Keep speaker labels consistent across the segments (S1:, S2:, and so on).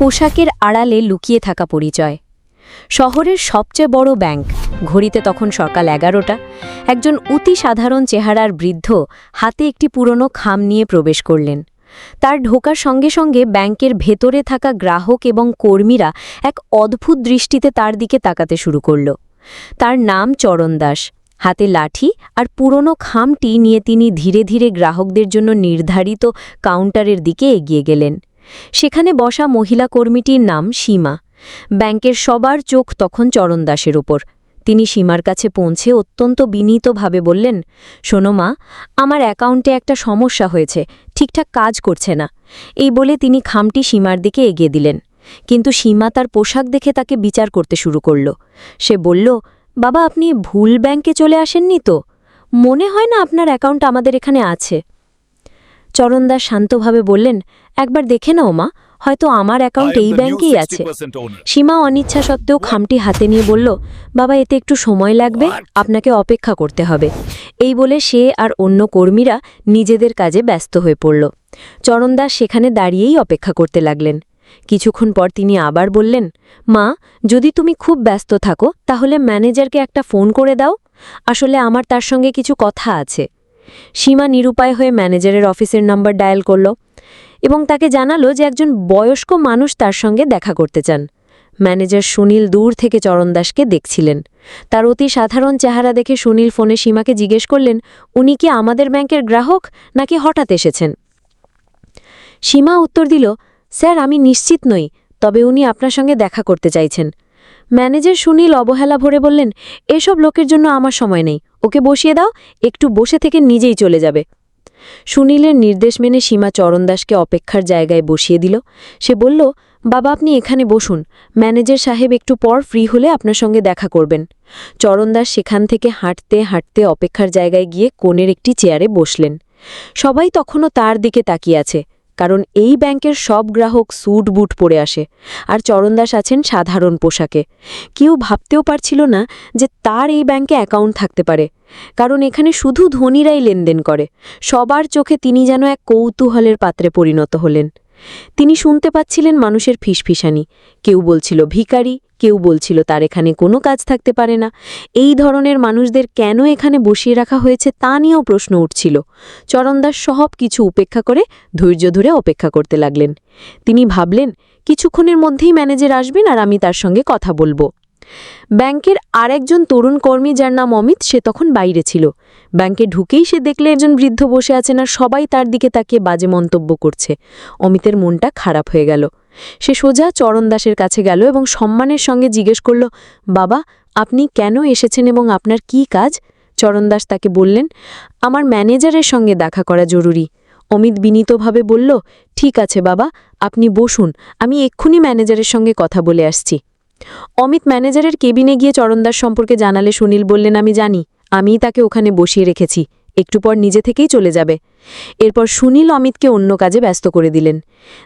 S1: পোশাকের আড়ালে লুকিয়ে থাকা পরিচয়। শহরের সবচেয়ে বড় ব্যাংক। ঘড়িতে তখন সকাল এগারোটা। একজন অতি সাধারণ চেহারার বৃদ্ধ হাতে একটি পুরনো খাম নিয়ে প্রবেশ করলেন। তার ঢোকার সঙ্গে সঙ্গে ব্যাংকের ভেতরে থাকা গ্রাহক এবং কর্মীরা এক অদ্ভুত দৃষ্টিতে তার দিকে তাকাতে শুরু করল। তার নাম চরণ দাস। হাতে লাঠি আর পুরনো খামটি নিয়ে তিনি ধীরে ধীরে গ্রাহকদের জন্য নির্ধারিত কাউন্টারের দিকে এগিয়ে গেলেন। সেখানে বসা মহিলা কর্মীটির নাম সীমা। ব্যাংকের সবার চোখ তখন চরণ দাসের ওপর তিনি সীমার কাছে পৌঁছে অত্যন্ত বিনীতভাবে বললেন, শোনো মা, আমার অ্যাকাউন্টে একটা সমস্যা হয়েছে, ঠিকঠাক কাজ করছে না। এই বলে তিনি খামটি সীমার দিকে এগিয়ে দিলেন। কিন্তু সীমা তার পোশাক দেখে তাকে বিচার করতে শুরু করল। সে বলল, বাবা, আপনি ভুল ব্যাংকে চলে আসেননি তো? মনে হয় না আপনার অ্যাকাউন্ট আমাদের এখানে আছে। চরণদাস শান্তভাবে বললেন একবার দেখে নাও মা হয়তো আমার অ্যাকাউন্ট এই ব্যাংকেই আছে। সীমা অনিচ্ছা সত্ত্বেও খামটি হাতে নিয়ে বলল বাবা এতে একটু সময় লাগবে আপনাকে অপেক্ষা করতে হবে। এই বলে সে আর অন্য কর্মীরা নিজেদের কাজে ব্যস্ত হয়ে পড়ল। চরণদাস সেখানে দাঁড়িয়েই অপেক্ষা করতে লাগলেন। কিছুক্ষণ পর তিনি আবার বললেন মা যদি তুমি খুব ব্যস্ত থাকো তাহলে ম্যানেজারকে একটা ফোন করে দাও। আসলে আমার তার সঙ্গে কিছু কথা আছে। সীমা নিরুপায় হয়ে ম্যানেজারের অফিসের নাম্বার ডায়াল করল এবং তাকে জানালো যে একজন বয়স্ক মানুষ তার সঙ্গে দেখা করতে চান। ম্যানেজার সুনীল দূর থেকে চরণ দাসকে দেখছিলেন। তার অতি সাধারণ চেহারা দেখে সুনীল ফোনে সীমাকে জিজ্ঞেস করলেন, উনি কি আমাদের ব্যাংকের গ্রাহক নাকি হঠাৎ এসেছেন? সীমা উত্তর দিল, স্যার, আমি নিশ্চিত নই, তবে উনি আপনার সঙ্গে দেখা করতে চাইছেন। ম্যানেজার সুনীল অবহেলা ভরে বললেন, এসব লোকের জন্য আমার সময় নেই। ওকে বসিয়ে দাও, একটু বসে থেকে নিজেই চলে যাবে। সুনীলের নির্দেশ মেনে সীমা চরণদাসকে অপেক্ষার জায়গায় বসিয়ে দিল। সে বলল, বাবা, আপনি এখানে বসুন। ম্যানেজার সাহেব একটু পর ফ্রি হলে আপনার সঙ্গে দেখা করবেন। চরণদাস সেখান থেকে হাঁটতে হাঁটতে অপেক্ষার জায়গায় গিয়ে কোণের একটি চেয়ারে বসলেন। সবাই তখনও তার দিকে তাকিয়ে আছে। কারণ এই ব্যাংকের সব গ্রাহক স্যুট বুট পরে আসে, আর চরণদাস আছেন সাধারণ পোশাকে। কেউ ভাবতেও পারছিল না যে তার এই ব্যাংকে অ্যাকাউন্ট থাকতে পারে, কারণ এখানে শুধু ধনীরাই লেনদেন করে, সবার চোখে তিনি যেন এক কৌতূহলের পাত্রে পরিণত হলেন। তিনি শুনতে পাচ্ছিলেন মানুষের ফিসফিসানি। কেউ বলছিল ভিকারি কেউ বলছিল তার এখানে কোনো কাজ থাকতে পারে না। এই ধরনের মানুষদের কেন এখানে বসিয়ে রাখা হয়েছে তা নিয়েও প্রশ্ন উঠছিল। চরণদাস সব কিছু উপেক্ষা করে ধৈর্য ধরে অপেক্ষা করতে লাগলেন। তিনি ভাবলেন, কিছুক্ষণের মধ্যেই ম্যানেজার আসবেন আর আমি তার সঙ্গে কথা বলব। ব্যাংকের আরেকজন তরুণ কর্মী যার নাম অমিত, সে তখন বাইরে ছিল। ব্যাংকে ঢুকেই সে দেখলে একজন বৃদ্ধ বসে আছেন আর সবাই তার দিকে তাকিয়ে বাজে মন্তব্য করছে। অমিতের মনটা খারাপ হয়ে গেল। সে সোজা চরণ দাসের কাছে গেল এবং সম্মানের সঙ্গে জিজ্ঞেস করল, বাবা, আপনি কেন এসেছেন এবং আপনার কি কাজ? চরণ দাস তাকে বললেন, আমার ম্যানেজারের সঙ্গে দেখা করা জরুরি। অমিত বিনীতভাবে বলল, ঠিক আছে বাবা, আপনি বসুন, আমি এক্ষুনি ম্যানেজারের সঙ্গে কথা বলে আসছি। অমিত ম্যানেজারের কেবিনে গিয়ে চরণদাস সম্পর্কে জানালে সুনীল বললেন, আমি জানি, আমিই তাকে ওখানে বসিয়ে রেখেছি। একটু পর নিজে থেকেই চলে যাবে। এরপর সুনীল অমিতকে অন্য কাজে ব্যস্ত করে দিলেন।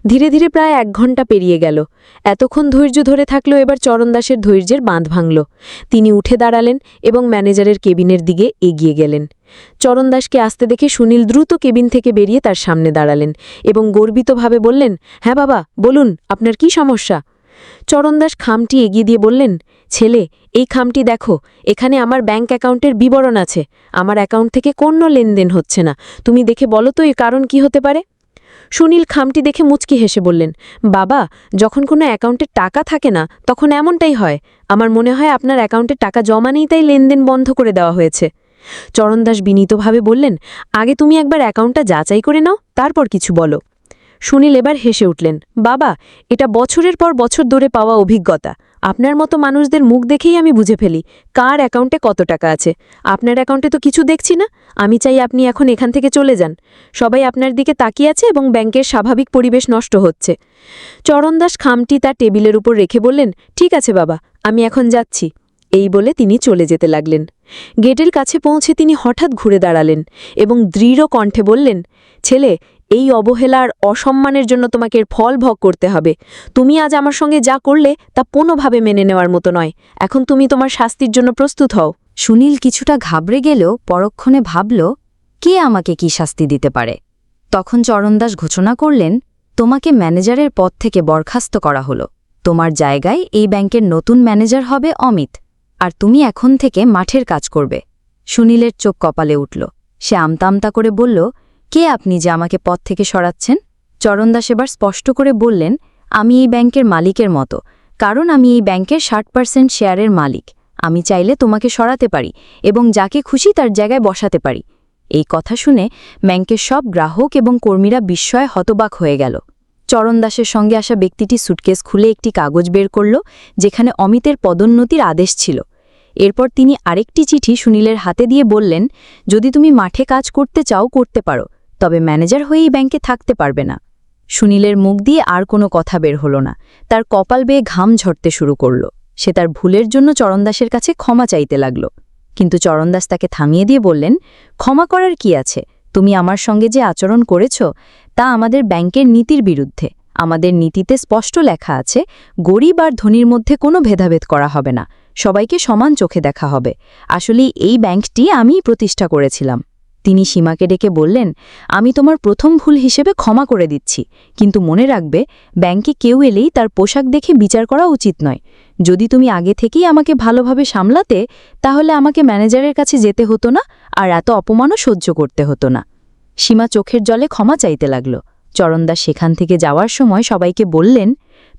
S1: ধীরে ধীরে প্রায় এক ঘণ্টা পেরিয়ে গেল। এতক্ষণ ধৈর্য ধরে থাকলেও এবার চরণদাসের ধৈর্যের বাঁধ ভাঙল। তিনি উঠে দাঁড়ালেন এবং ম্যানেজারের কেবিনের দিকে এগিয়ে গেলেন। চরণদাসকে আসতে দেখে সুনীল দ্রুত কেবিন থেকে বেরিয়ে তার সামনে দাঁড়ালেন এবং গর্বিতভাবে বললেন হ্যাঁ বাবা, বলুন, আপনার কি সমস্যা? চরণদাস খামটি এগিয়ে দিয়ে বললেন, ছেলে, এই খামটি দেখো, এখানে আমার ব্যাংক অ্যাকাউন্টের বিবরণ আছে। আমার অ্যাকাউন্ট থেকে কোনো লেনদেন হচ্ছে না। তুমি দেখে বলো তো এর কারণ কি হতে পারে? সুনীল খামটি দেখে মুচকি হেসে বললেন, বাবা, যখন কোনো অ্যাকাউন্টে টাকা থাকে না, তখন এমনটাই হয়। আমার মনে হয় আপনার অ্যাকাউন্টে টাকা জমা নেই তাই লেনদেন বন্ধ করে দেওয়া হয়েছে। চরণদাস বিনীতভাবে বললেন, আগে তুমি একবার অ্যাকাউন্টটা যাচাই করে নাও, তারপর কিছু বলো। সুনীল এবার হেসে উঠলেন, বাবা, এটা বছরের পর বছর ধরে পাওয়া অভিজ্ঞতা। আপনার মতো মানুষদের মুখ দেখেই আমি বুঝে ফেলি কার অ্যাকাউন্টে কত টাকা আছে। আপনার অ্যাকাউন্টে তো কিছু দেখছি না। আমি চাই আপনি এখন এখান থেকে চলে যান। সবাই আপনার দিকে তাকিয়ে আছে এবং ব্যাংকের স্বাভাবিক পরিবেশ নষ্ট হচ্ছে। চরণদাস খামটি তার টেবিলের উপর রেখে বললেন, ঠিক আছে বাবা, আমি এখন যাচ্ছি। এই বলে তিনি চলে যেতে লাগলেন। গেটের কাছে পৌঁছে তিনি হঠাৎ ঘুরে দাঁড়ালেন এবং দৃঢ় কণ্ঠে বললেন, ছেলে এই অবহেলার অসম্মানের জন্য তোমাকে এর ফল ভোগ করতে হবে। তুমি আজ আমার সঙ্গে যা করলে তা কোনোভাবে মেনে নেওয়ার মতো নয়। এখন তুমি তোমার শাস্তির জন্য প্রস্তুত হও।
S2: সুনীল কিছুটা ঘাবড়ে গেলেও পরক্ষণে ভাবল, কে আমাকে কি শাস্তি দিতে পারে? তখন চরণদাস ঘোষণা করলেন,
S1: তোমাকে ম্যানেজারের পদ থেকে বরখাস্ত করা হলো। তোমার জায়গায় এই ব্যাংকের নতুন ম্যানেজার হবে অমিত, আর তুমি এখন থেকে মাঠের কাজ করবে। সুনীলের চোখ কপালে উঠল। সে আমতা আমতা করে বলল কে আপনি যে আমাকে পথ থেকে সরাচ্ছেন? চরণদাস এবার স্পষ্ট করে বললেন, আমি এই ব্যাংকের মালিকের মতো। কারণ আমি এই ব্যাংকের ষাট পার্সেন্ট শেয়ারের মালিক। আমি চাইলে তোমাকে সরাতে পারি এবং যাকে খুশি তার জায়গায় বসাতে পারি। এই কথা শুনে ব্যাংকের সব গ্রাহক এবং কর্মীরা বিস্ময়ে হতবাক হয়ে গেল। চরণ দাসের সঙ্গে আসা ব্যক্তিটি সুটকেস খুলে একটি কাগজ বের করল, যেখানে অমিতের পদোন্নতির আদেশ ছিল। এরপর তিনি আরেকটি চিঠি সুনীলের হাতে দিয়ে বললেন, যদি তুমি মাঠে কাজ করতে চাও, করতে পারো। তবে ম্যানেজার হয়েই ব্যাংকে থাকতে পারবে না। সুনীলের মুখ দিয়ে আর কোনো কথা বের হলো না। তার কপাল বেয়ে ঘাম ঝরতে শুরু করল। সে তার ভুলের জন্য চরণদাসের কাছে ক্ষমা চাইতে লাগল। কিন্তু চরণদাস তাকে থামিয়ে দিয়ে বললেন, ক্ষমা করার কি আছে? তুমি আমার সঙ্গে যে আচরণ করেছ, তা আমাদের ব্যাংকের নীতির বিরুদ্ধে। আমাদের নীতিতে স্পষ্ট লেখা আছে, গরিব আর ধনীর মধ্যে কোনো ভেদাভেদ করা হবে না। সবাইকে সমান চোখে দেখা হবে। আসলে এই ব্যাংকটি আমিই প্রতিষ্ঠা করেছিলাম। তিনি সীমাকে ডেকে বললেন, আমি তোমার প্রথম ভুল হিসেবে ক্ষমা করে দিচ্ছি, কিন্তু মনে রাখবে, ব্যাংকে কেউ এলেই তার পোশাক দেখে বিচার করা উচিত নয়। যদি তুমি আগে থেকেই আমাকে ভালোভাবে সামলাতে, তাহলে আমাকে ম্যানেজারের কাছে যেতে হতো না, আর এত অপমানও সহ্য করতে হতো না। সীমা চোখের জলে ক্ষমা চাইতে লাগল। চরণদাস সেখান থেকে যাওয়ার সময় সবাইকে বললেন,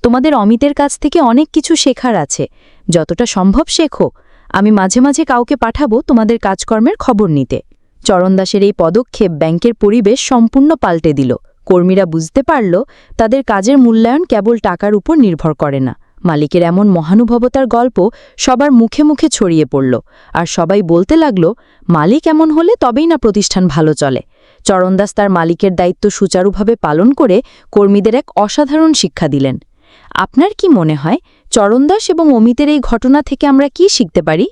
S1: তোমাদের অমিতের কাছ থেকে অনেক কিছু শেখার আছে। যতটা সম্ভব শেখো। আমি মাঝে মাঝে কাউকে পাঠাবো তোমাদের কাজকর্মের খবর নিতে। চরণদাসের এই পদক্ষেপ ব্যাংকের পরিবেশ সম্পূর্ণ পাল্টে দিল। কর্মীরা বুঝতে পারল, তাদের কাজের মূল্যায়ন কেবল টাকার উপর নির্ভর করে না। মালিকের এমন মহানুভবতার গল্প সবার মুখে মুখে ছড়িয়ে পড়ল। আর সবাই বলতে লাগল, মালিক এমন হলে তবেই না প্রতিষ্ঠান ভালো চলে। চরণদাস তার মালিকের দায়িত্ব সুচারুভাবে পালন করে কর্মীদের এক অসাধারণ শিক্ষা দিলেন। আপনার কি মনে হয় চরণদাস এবং অমিতের এই ঘটনা থেকে আমরা কি শিখতে পারি?